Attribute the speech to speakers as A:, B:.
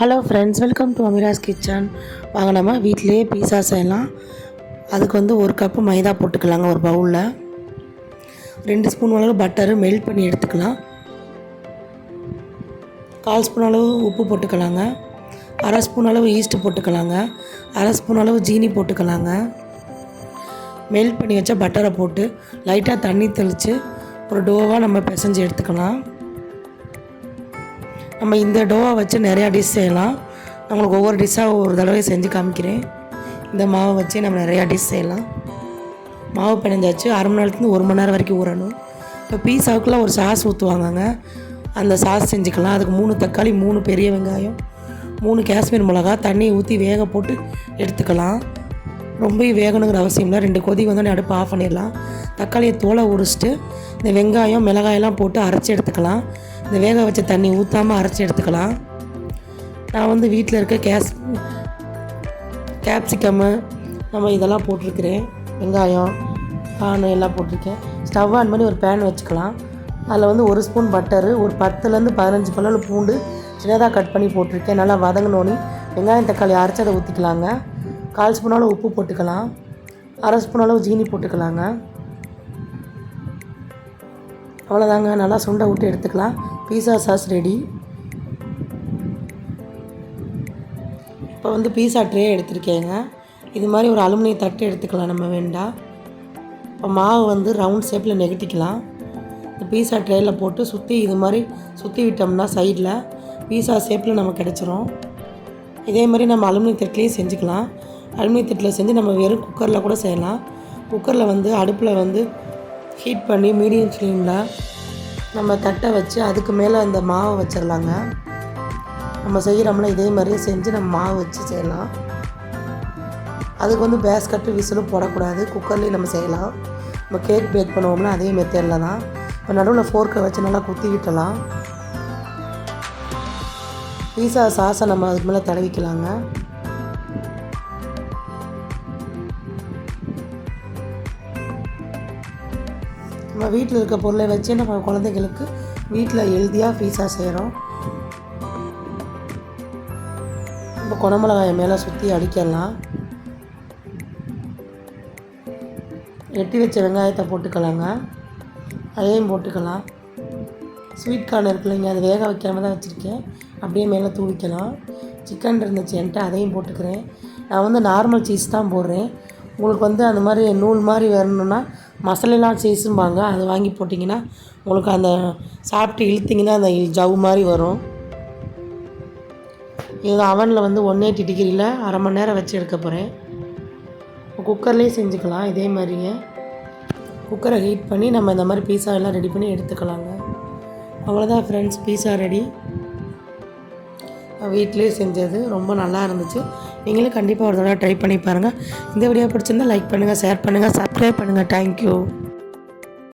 A: Hello friends welcome to Amira's kitchen வாங்க நம்ம வீட்டிலேயே பீஸா செய்யலாம். அதுக்கு வந்து ஒரு கப்பு மைதா போட்டுக்கலாங்க ஒரு பவுலில் ரெண்டு ஸ்பூன் அளவு பட்டரு மெல்ட் பண்ணி எடுத்துக்கலாம். கால் ஸ்பூன் அளவு உப்பு போட்டுக்கலாங்க. அரை ஸ்பூன் அளவு ஈஸ்ட்டு போட்டுக்கலாங்க. அரை ஸ்பூன் அளவு ஜீனி போட்டுக்கலாங்க. மெல்ட் பண்ணி வச்ச பட்டரை போட்டு லைட்டாக தண்ணி தெளித்து ஒரு டோவாக நம்ம பிசைஞ்சு எடுத்துக்கலாம். நம்ம இந்த டோவை வச்சு நிறையா டிஷ் செய்யலாம். நான் உங்களுக்கு ஒவ்வொரு டிஷ்ஷாக ஒவ்வொரு தடவை செஞ்சு காமிக்கிறேன். இந்த மாவை வச்சு நம்ம நிறையா டிஷ் செய்யலாம். மாவு பிணைஞ்சாச்சு. அரை மணி நேரத்துலேருந்து ஒரு மணி நேரம் வரைக்கும் ஊறணும். இப்போ பீஸாவுக்குலாம் ஒரு சாஸ் ஊற்றுவாங்கங்க அந்த சாஸ் செஞ்சுக்கலாம். அதுக்கு மூணு தக்காளி மூணு பெரிய வெங்காயம் மூணு காஷ்மீர் மிளகா தண்ணியை ஊற்றி வேக போட்டு எடுத்துக்கலாம். ரொம்ப வேகணுங்கிற அவசியம் இல்லை. ரெண்டு கொதி வந்தோடனே அடுப்பு ஆஃப் பண்ணிடலாம். தக்காளியை தோலை உரிச்சிட்டு இந்த வெங்காயம் மிளகாயெல்லாம் போட்டு அரைச்சி எடுத்துக்கலாம். இந்த வேக வச்ச தண்ணி ஊற்றாமல் அரைச்சி எடுத்துக்கலாம். நான் வந்து வீட்டில் இருக்க கேஸ் கேப்சிகம்மு நம்ம இதெல்லாம் போட்டிருக்கிறேன். வெங்காயம் பானை எல்லாம் போட்டிருக்கேன். ஸ்டவ் ஆன் பண்ணி ஒரு பேன் வச்சுக்கலாம். அதில் வந்து ஒரு ஸ்பூன் பட்டரு ஒரு பத்துலேருந்து பதினஞ்சு பல்லு பூண்டு சின்னதாக கட் பண்ணி போட்டிருக்கேன். நல்லா வதங்கினோன்னே வெங்காயம் தக்காளி அரைச்சி அதை ஊற்றிக்கலாங்க கால் ஸ்பூனாலும் உப்பு போட்டுக்கலாம். அரை ஸ்பூன் அளவு ஜீனி போட்டுக்கலாங்க. அவ்வளோதாங்க நல்லா சுண்டை விட்டு எடுத்துக்கலாம். பீஸா சாஸ் ரெடி இப்போ வந்து பீஸா ட்ரே எடுத்திருக்கேங்க. இது மாதிரி ஒரு அலுமினிய தட்டு எடுத்துக்கலாம் நம்ம வேண்டாம் இப்போ மாவு வந்து ரவுண்ட் ஷேப்பில் நெகட்டிக்கலாம். இந்த பீஸா ட்ரேயில் போட்டு சுற்றி இது மாதிரி சுற்றி விட்டோம்னா சைடில் பீஸா ஷேப்பில் நமக்கு கிடச்சிரும். இதே மாதிரி நம்ம அலுமினிய தட்டிலையும் செஞ்சுக்கலாம். அலுமினிய தட்டில் செஞ்சு நம்ம வெறும் குக்கரில் கூட செய்யலாம். குக்கரில் வந்து அடுப்பில் வந்து ஹீட் பண்ணி மீடியம் ஃப்ளேமில் நம்ம தட்டை வச்சு அதுக்கு மேலே அந்த மாவை வச்சிடலாங்க. நம்ம செய்கிறோம்ல இதே மாதிரியே செஞ்சு நம்ம மாவு வச்சு செய்யலாம். அதுக்கு வந்து பேஸ்கட்டு விசிலும் போடக்கூடாது. குக்கர்லேயும் நம்ம செய்யலாம். நம்ம கேக் பேக் பண்ணுவோம்னா அதே மெத்தேடில் தான். இப்போ நடுவில் ஃபோர்க்கை வச்சு நல்லா குத்திக்கிட்டலாம் பீஸா சாஸை நம்ம அதுக்கு மேலே தடவிக்கலாங்க. நம்ம வீட்டில் இருக்க பொருளை வச்சு நம்ம குழந்தைங்களுக்கு வீட்டில் ஹெல்த்தியாக பீஸா செய்கிறோம் இப்போ குணமிளகாயை மேலே சுற்றி அடிக்கலாம். வெட்டி வச்ச வெங்காயத்தை போட்டுக்கலாங்க. அதையும் போட்டுக்கலாம். ஸ்வீட் கார்ன் இருக்கு இல்லைங்க அது வேக வைக்காம தான் வச்சுருக்கேன். அப்படியே மேலே தூவிக்கலாம். சிக்கன் இருந்துச்சு என்கிட்ட அதையும் போட்டுக்கிறேன். நான் வந்து நார்மல் சீஸ் தான் போடுறேன். உங்களுக்கு வந்து அந்த மாதிரி நூல் மாதிரி வரணுன்னா மசாலெல்லாம் சீஸும்பாங்க அது வாங்கி போட்டிங்கன்னா உங்களுக்கு அந்த சாப்பிட்டு இழுத்திங்கன்னா அந்த ஜவ் மாதிரி வரும். இது அவனில் வந்து ஒன் எயிட்டி டிகிரியில் அரை மணி நேரம் வச்சு எடுக்க போகிறேன் குக்கர்லேயே செஞ்சுக்கலாம். இதே மாதிரியே குக்கரை ஹீட் பண்ணி நம்ம இந்த மாதிரி பீஸா எல்லாம் ரெடி பண்ணி எடுத்துக்கலாங்க. அவ்வளோதான் ஃப்ரெண்ட்ஸ் பீஸா ரெடி வீட்டிலே செஞ்சது. ரொம்ப நல்லா இருந்துச்சு. நீங்களும் கண்டிப்பாக ஒரு தடவை ட்ரை பண்ணி பாருங்கள் இந்த வீடியோ பிடிச்சிருந்தா லைக் பண்ணுங்கள் ஷேர் பண்ணுங்கள் சப்ஸ்கிரைப் பண்ணுங்கள் தேங்க்யூ